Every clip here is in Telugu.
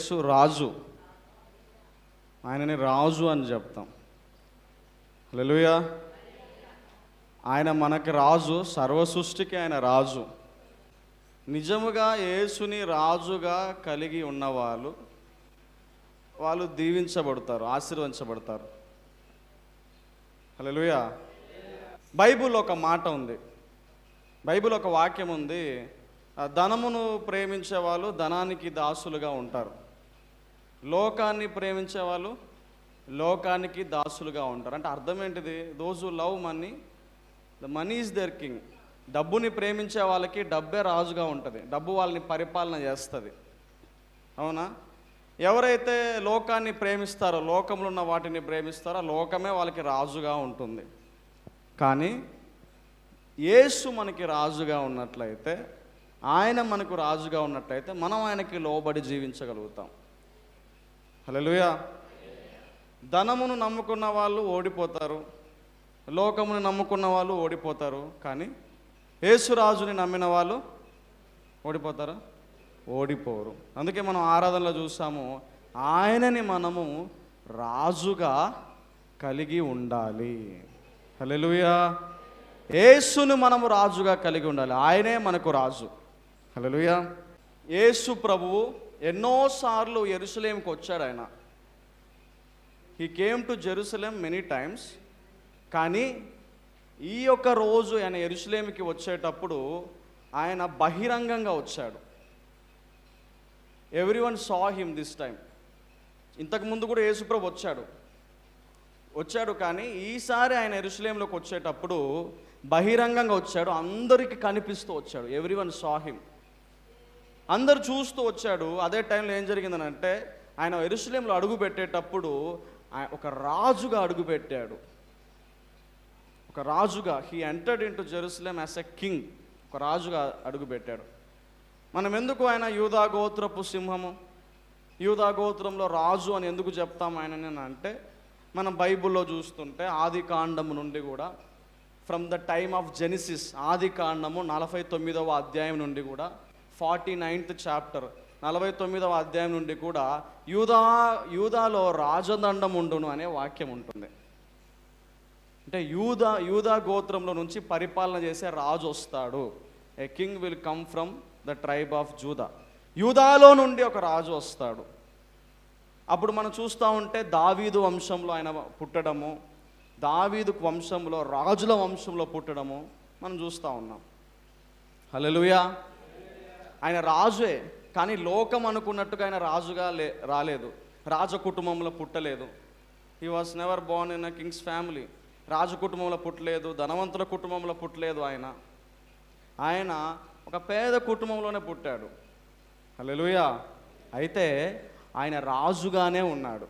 యేసు రాజు. ఆయనని రాజు అని చెప్తాం. హల్లెలూయా. ఆయన మనకి రాజు సర్వ సృష్టికి ఆయన రాజు. నిజముగా యేసుని రాజుగా కలిగి ఉన్నవాళ్ళు వాళ్ళు దీవించబడతారు ఆశీర్వదించబడతారు. హలోయా బైబిల్ ఒక మాట ఉంది. బైబిల్ ఒక వాక్యం ఉంది. ఆ ధనమును ప్రేమించే వాళ్ళు ధనానికి దాసులుగా ఉంటారు. లోకాన్ని ప్రేమించే వాళ్ళు లోకానికి దాసులుగా ఉంటారు. అంటే అర్థం ఏంటిది? Those love money the money is their king డబ్బుని ప్రేమించే వాళ్ళకి డబ్బే రాజుగా ఉంటుంది. డబ్బు వాళ్ళని పరిపాలన చేస్తుంది. అవునా? ఎవరైతే లోకాన్ని ప్రేమిస్తారో లోకంలో ఉన్న వాటిని ప్రేమిస్తారో లోకమే వాళ్ళకి రాజుగా ఉంటుంది. కానీ యేసు మనకి రాజుగా ఉన్నట్లయితే ఆయన మనకు రాజుగా ఉన్నట్లయితే మనం ఆయనకి లోబడి జీవించగలుగుతాం. హల్లెలూయా. ధనమును నమ్ముకున్న వాళ్ళు ఓడిపోతారు లోకమును నమ్ముకున్న వాళ్ళు ఓడిపోతారు కానీ యేసురాజుని నమ్మిన వాళ్ళు ఓడిపోతారా? ఓడిపోరు. అందుకే మనం ఆరాధనలో చూసాము ఆయనని మనము రాజుగా కలిగి ఉండాలి. హల్లెలూయా. యేసును మనము రాజుగా కలిగి ఉండాలి. ఆయనే మనకు రాజు. హల్లెలూయా. యేసు ప్రభువు ఎన్నోసార్లు ఎరుసలేంకి వచ్చాడు ఆయన. He came to Jerusalem many times కానీ ఈ యొక్క రోజు ఆయన ఎరుసలేమికి వచ్చేటప్పుడు ఆయన బహిరంగంగా వచ్చాడు. Everyone saw him this time ఇంతకుముందు కూడా యేసుప్రభు వచ్చాడు. వచ్చాడు కానీ ఈసారి ఆయన ఎరుసలేంలోకి వచ్చేటప్పుడు బహిరంగంగా వచ్చాడు. అందరికీ కనిపిస్తూ వచ్చాడు. ఎవ్రీ వన్ సా హిమ్ అందరు చూస్తూ వచ్చాడు. అదే టైంలో ఏం జరిగిందని అంటే ఆయన ఎరుసలేంలో అడుగు పెట్టేటప్పుడు ఒక రాజుగా అడుగు పెట్టాడు. ఒక రాజుగా he entered into Jerusalem as a king ఒక రాజుగా అడుగు పెట్టాడు. మనం ఎందుకు ఆయన యూదా గోత్రపు సింహము? యూదా గోత్రంలో రాజు అని ఎందుకు చెప్తాం ఆయనని అంటే మనం బైబిల్లో చూస్తుంటే ఆది కాండము నుండి కూడా from the time of Genesis ఆది కాండము నలభై తొమ్మిదవ అధ్యాయం నుండి కూడా ఫార్టీ నైన్త్ చాప్టర్ నలభై తొమ్మిదవ అధ్యాయం నుండి కూడా యూదా యూదాలో రాజదండం ఉండును అనే వాక్యం ఉంటుంది. అంటే యూదా యూదా గోత్రంలో నుంచి పరిపాలన చేసే రాజు వస్తాడు. A king will come from the tribe of Judah యూదాలో నుండి ఒక రాజు వస్తాడు. అప్పుడు మనం చూస్తూ ఉంటే దావీదు వంశంలో ఆయన పుట్టడము దావీదు వంశంలో రాజుల వంశంలో పుట్టడము మనం చూస్తూ ఉన్నాం. హలో ఆయన రాజే కానీ లోకం అనుకున్నట్టుగా ఆయన రాజుగా లే రాలేదు. రాజ కుటుంబంలో పుట్టలేదు. He was never born in a king's family రాజు కుటుంబంలో పుట్టలేదు ధనవంతుల కుటుంబంలో పుట్టలేదు ఆయన. ఆయన ఒక పేద కుటుంబంలోనే పుట్టాడు. హల్లెలూయా అయితే ఆయన రాజుగానే ఉన్నాడు.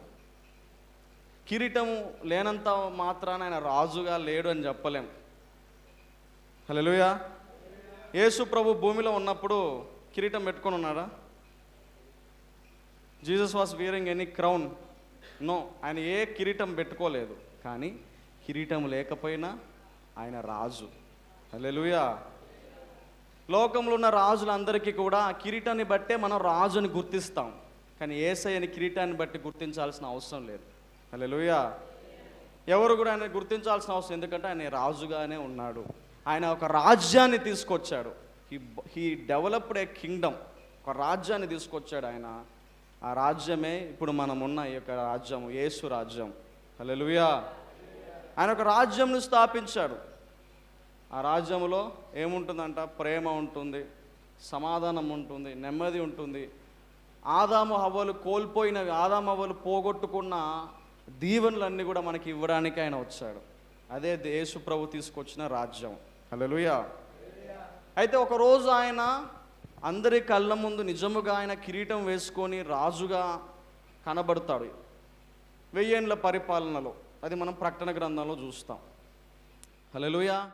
కిరీటము లేనంత మాత్రాన ఆయన రాజుగా లేడు అని చెప్పలేం. హలోయా యేసు ప్రభు భూమిలో ఉన్నప్పుడు కిరీటం పెట్టుకొని ఉన్నాడా Jesus was wearing any crown no ఆయన ఏ కిరీటం పెట్టుకోలేదు. కానీ కిరీటం లేకపోయినా ఆయన రాజు. హలెలుయా లోకంలో ఉన్న రాజులందరికీ కూడా ఆ కిరీటాన్ని బట్టే మనం రాజుని గుర్తిస్తాం. కానీ ఏసయ్యని కిరీటాన్ని బట్టి గుర్తించాల్సిన అవసరం లేదు. హలెలుయా ఎవరు కూడా ఆయన గుర్తించాల్సిన అవసరం ఎందుకంటే ఆయన రాజుగానే ఉన్నాడు. ఆయన ఒక రాజ్యాన్ని తీసుకొచ్చాడు. He he developed a kingdom ఒక రాజ్యాన్ని తీసుకొచ్చాడు ఆయన. ఆ రాజ్యమే ఇప్పుడు మనం ఉన్న ఈ యొక్క రాజ్యం యేసు రాజ్యం. హలెలుయా ఆయన ఒక రాజ్యంను స్థాపించాడు. ఆ రాజ్యంలో ఏముంటుందంట? ప్రేమ ఉంటుంది సమాధానం ఉంటుంది నెమ్మది ఉంటుంది. ఆదాము హవ్వలు కోల్పోయినవి ఆదాము హవ్వలు పోగొట్టుకున్న దీవెనలన్నీ కూడా మనకి ఇవ్వడానికి ఆయన వచ్చాడు. అదే యేసు ప్రభు తీసుకొచ్చిన రాజ్యం. హలో అయితే ఒకరోజు ఆయన అందరి కళ్ళ ముందు నిజముగా ఆయన కిరీటం వేసుకొని రాజుగా కనబడతాడు. వెయ్యేండ్ల పరిపాలనలో. అది మనం ప్రకటన గ్రంథంలో చూస్తాం. హలోయా